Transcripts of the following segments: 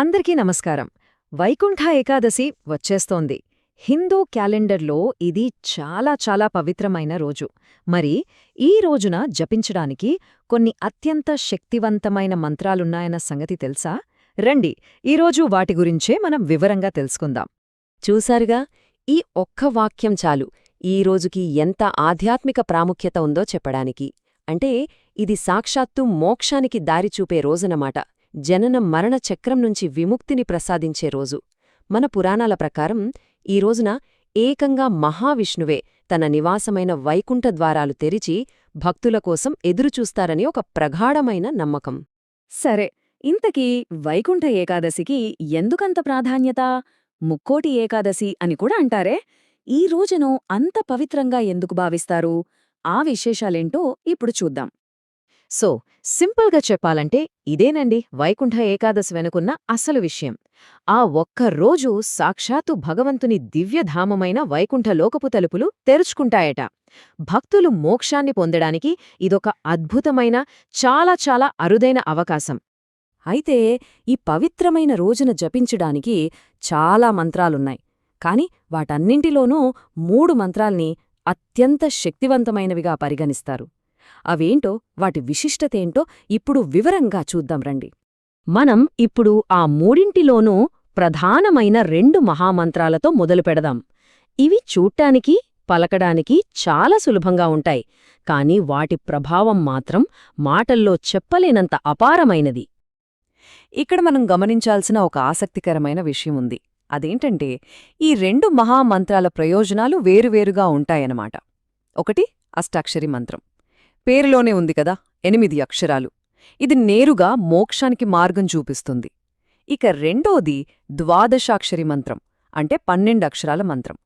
అందరికీ నమస్కారం. వైకుంఠ ఏకాదశి వచ్చేస్తోంది. హిందూ క్యాలెండర్లో ఇది చాలా చాలా పవిత్రమైన రోజు. మరి ఈ రోజున జపించడానికి కొన్ని అత్యంత శక్తివంతమైన మంత్రాలున్నాయన్న సంగతి తెలుసా? రండి ఈరోజు వాటి గురించే మనం వివరంగా తెలుసుకుందాం. చూశారుగా ఈ ఒక్క వాక్యం చాలు. ఈ రోజుకి ఎంత ఆధ్యాత్మిక ప్రాముఖ్యత ఉందో చెప్పడానికి. అంటే ఇది సాక్షాత్తు మోక్షానికి దారి చూపే రోజునమాట. జనన మరణ చక్రం నుంచి విముక్తిని ప్రసాదించే రోజు. మన పురాణాల ప్రకారం ఈ రోజున ఏకంగా మహావిష్ణువే తన నివాసమైన వైకుంఠ ద్వారాలు తెరిచి భక్తుల కోసం ఎదురుచూస్తారని ఒక ప్రగాఢమైన నమ్మకం. సరే ఇంతకీ వైకుంఠ ఏకాదశికి ఎందుకంత ప్రాధాన్యత? ముక్కోటి ఏకాదశి అని కూడా అంటారే? ఈ రోజును అంత పవిత్రంగా ఎందుకు భావిస్తారు? ఆ విశేషాలేంటో ఇప్పుడు చూద్దాం. సో సింపుల్గా చెప్పాలంటే ఇదేనండి వైకుంఠ ఏకాదశి వెనుకున్న అసలు విషయం. ఆ ఒక్క రోజు సాక్షాత్తు భగవంతుని దివ్యధామమైన వైకుంఠ లోకపు తలుపులు తెరుచుకుంటాయట. భక్తులు మోక్షాన్ని పొందడానికి ఇదొక అద్భుతమైన చాలా చాలా అరుదైన అవకాశం. అయితే ఈ పవిత్రమైన రోజున జపించడానికి చాలా మంత్రాలున్నాయి. కాని వాటన్నింటిలోనూ మూడు మంత్రాల్ని అత్యంత శక్తివంతమైనవిగా పరిగణిస్తారు. అవేంటో వాటి విశిష్టతేంటో ఇప్పుడు వివరంగా చూద్దాం రండి. మనం ఇప్పుడు ఆ మూడింటిలోనూ ప్రధానమైన రెండు మహామంత్రాలతో మొదలుపెడదాం ఇవి చూడ్టానికి పలకడానికి చాలా సులభంగా ఉంటాయి కాని వాటి ప్రభావం మాత్రం మాటల్లో చెప్పలేనంత అపారమైనది. ఇక్కడ మనం గమనించాల్సిన ఒక ఆసక్తికరమైన విషయం ఉంది. అదేంటంటే ఈ రెండు మహామంత్రాల ప్రయోజనాలు వేరువేరుగా ఉంటాయన్నమాట. ఒకటి అష్టాక్షరి మంత్రం. పేరులోనే ఉంది కదా ఎనిమిది అక్షరాలు. ఇది నేరుగా మోక్షానికి మార్గం చూపిస్తుంది. ఇక రెండోది ద్వాదశాక్షరి మంత్రం అంటే పన్నెండు అక్షరాల మంత్రం.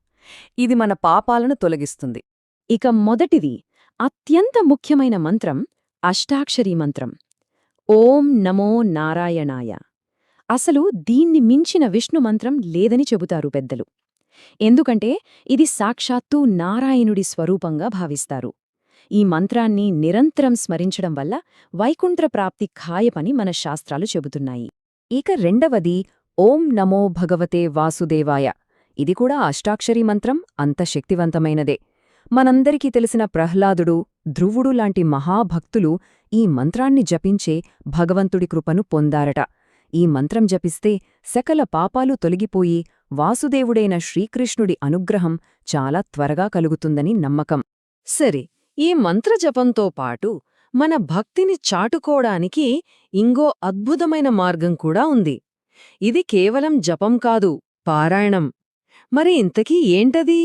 ఇది మన పాపాలను తొలగిస్తుంది. ఇక మొదటిది అత్యంత ముఖ్యమైన మంత్రం అష్టాక్షరీ మంత్రం. ఓం నమో నారాయణాయ. అసలు దీన్ని మించిన విష్ణు మంత్రం లేదని చెబుతారు పెద్దలు. ఎందుకంటే ఇది సాక్షాత్తూ నారాయణుడి స్వరూపంగా భావిస్తారు. ఈ మంత్రాన్ని నిరంతరం స్మరించడం వల్ల వైకుంఠ ప్రాప్తి ఖాయపని మన శాస్త్రాలు చెబుతున్నాయి. ఇక రెండవది ఓం నమో భగవతే వాసుదేవాయ. ఇది కూడా అష్టాక్షరీ మంత్రం అంత శక్తివంతమైనదే. మనందరికీ తెలిసిన ప్రహ్లాదుడు ధ్రువుడు లాంటి మహాభక్తులు ఈ మంత్రాన్ని జపించే భగవంతుడి కృపను పొందారట. ఈ మంత్రం జపిస్తే సకల పాపాలు తొలగిపోయి వాసుదేవుడైన శ్రీకృష్ణుడి అనుగ్రహం చాలా త్వరగా కలుగుతుందని నమ్మకం. సరే ఈ మంత్రజపంతో పాటు మన భక్తిని చాటుకోవడానికి ఇంగో అద్భుతమైన మార్గం కూడా ఉంది. ఇది కేవలం జపం కాదు పారాయణం. మరి ఇంతకీ ఏంటది?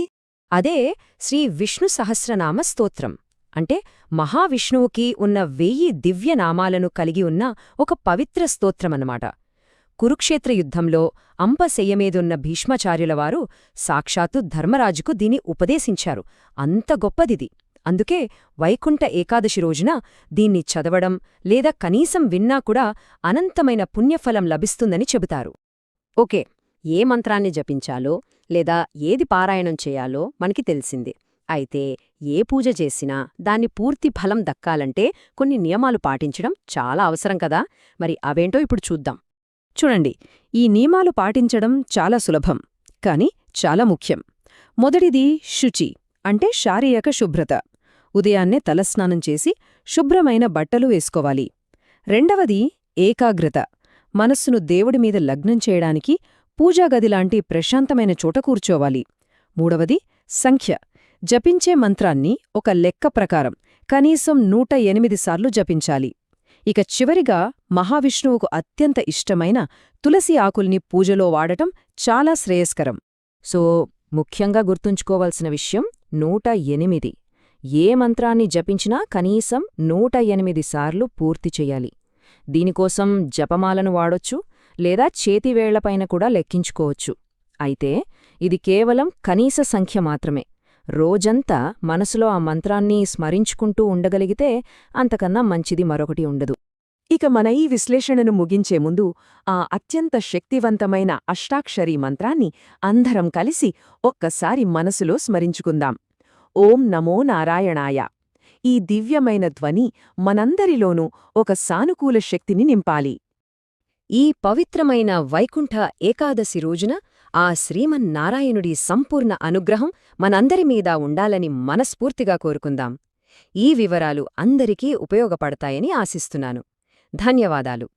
అదే శ్రీ విష్ణు సహస్రనామ స్తోత్రం. అంటే మహావిష్ణువుకి ఉన్న వెయ్యి దివ్యనామాలను కలిగి ఉన్న ఒక పవిత్ర స్తోత్రమన్నమాట. కురుక్షేత్ర యుద్ధంలో అంపశయ్యమీదున్న భీష్మాచార్యులవారు సాక్షాత్తు ధర్మరాజుకు దీని ఉపదేశించారు. అంత గొప్పదిది. అందుకే వైకుంఠ ఏకాదశి రోజున దీన్ని చదవడం లేదా కనీసం విన్నా కూడా అనంతమైన పుణ్యఫలం లభిస్తుందని చెబుతారు. ఓకే ఏ మంత్రాన్ని జపించాలో లేదా ఏది పారాయణం చేయాలో మనకి తెలిసింది. అయితే ఏ పూజ చేసినా దాన్ని పూర్తి ఫలం దక్కాలంటే కొన్ని నియమాలు పాటించడం చాలా అవసరం కదా. మరి అవేంటో ఇప్పుడు చూద్దాం. చూడండి ఈ నియమాలు పాటించడం చాలా సులభం కాని చాలా ముఖ్యం. మొదటిది శుచి అంటే శారీరక శుభ్రత. ఉదయాన్నే తలస్నానం చేసి శుభ్రమైన బట్టలు వేసుకోవాలి. రెండవది ఏకాగ్రత. మనస్సును దేవుడిమీద లగ్నం చేయడానికి పూజాగదిలాంటి ప్రశాంతమైన చోట కూర్చోవాలి. మూడవది సంఖ్య. జపించే మంత్రాన్ని ఒక లెక్క ప్రకారం కనీసం నూట ఎనిమిది సార్లు జపించాలి. ఇక చివరిగా మహావిష్ణువుకు అత్యంత ఇష్టమైన తులసి ఆకుల్ని పూజలో వాడటం చాలా శ్రేయస్కరం. సో ముఖ్యంగా గుర్తుంచుకోవాల్సిన విషయం నూట ఎనిమిది. ఏ మంత్రాన్ని జపించినా కనీసం నూట ఎనిమిది సార్లు పూర్తి చెయ్యాలి దీనికోసం జపమాలను వాడొచ్చు లేదా చేతివేళ్ళపైన కూడా లెక్కించుకోవచ్చు. అయితే ఇది కేవలం కనీస సంఖ్య మాత్రమే. రోజంతా మనసులో ఆ మంత్రాన్ని స్మరించుకుంటూ ఉండగలిగితే అంతకన్నా మంచిది మరొకటి ఉండదు. ఇక మన ఈ విశ్లేషణను ముగించే ముందు ఆ అత్యంత శక్తివంతమైన అష్టాక్షరీ మంత్రాన్ని అందరం కలిసి ఒక్కసారి మనసులో స్మరించుకుందాం. ఓం నమో నారాయణాయ. ఈ దివ్యమైన ధ్వని మనందరిలోనూ ఒక సానుకూల శక్తిని నింపాలి. ఈ పవిత్రమైన వైకుంఠ ఏకాదశి రోజున ఆ శ్రీమన్నారాయణుడి సంపూర్ణ అనుగ్రహం మనందరి మీద ఉండాలని మనస్ఫూర్తిగా కోరుకుందాం. ఈ వివరాలు అందరికీ ఉపయోగపడతాయని ఆశిస్తున్నాను. ధన్యవాదాలు.